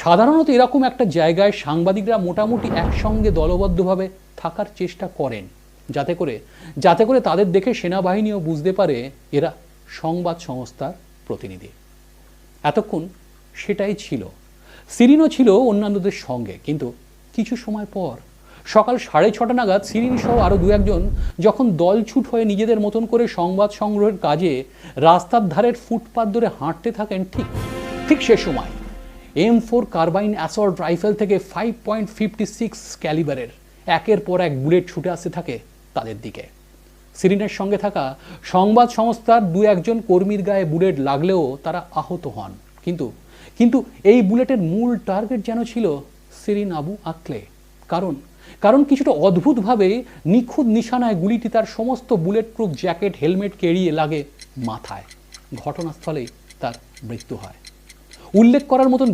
সাধারণত এরকম একটা জায়গায় সাংবাদিকরা মোটামুটি একসঙ্গে দলবদ্ধভাবে থাকার চেষ্টা করেন। যাতে করে যাতে করে তাদের দেখে সেনাবাহিনীও বুঝতে পারে এরা সংবাদ সংস্থার প্রতিনিধি। এতক্ষণ সেটাই ছিল। সিরিনও ছিল অন্যান্যদের সঙ্গে, কিন্তু কিছু সময় পর, সকাল সাড়ে ছটা নাগাদ সিরিন সহ আরও দু একজন যখন দলছুট হয়ে নিজেদের মতন করে সংবাদ সংগ্রহের কাজে রাস্তার ধারের ফুটপাত ধরে হাঁটতে থাকেন ঠিক ঠিক সে সময়। M four carbine assault rifle থেকে ফাইভ পয়েন্ট ফিফটি সিক্স ক্যালিবারের একের পর এক বুলেট ছুটে আসতে থাকে তাদের দিকে। সিরিনের সঙ্গে থাকা সংবাদ সংস্থার দু একজন কর্মীর গায়ে বুলেট লাগলেও তারা আহত হন। কিন্তু কিন্তু এই বুলেটের মূল টার্গেট যেন ছিল সিরিন আবু আকলে। কারণ কারণ কিছুটা অদ্ভুতভাবে নিখুঁত নিশানায় গুলিটি তার সমস্ত বুলেট প্রুফ জ্যাকেট, হেলমেট কেড়িয়ে লাগে মাথায়। ঘটনাস্থলেই তার মৃত্যু হয়। উল্লেখ করার মতন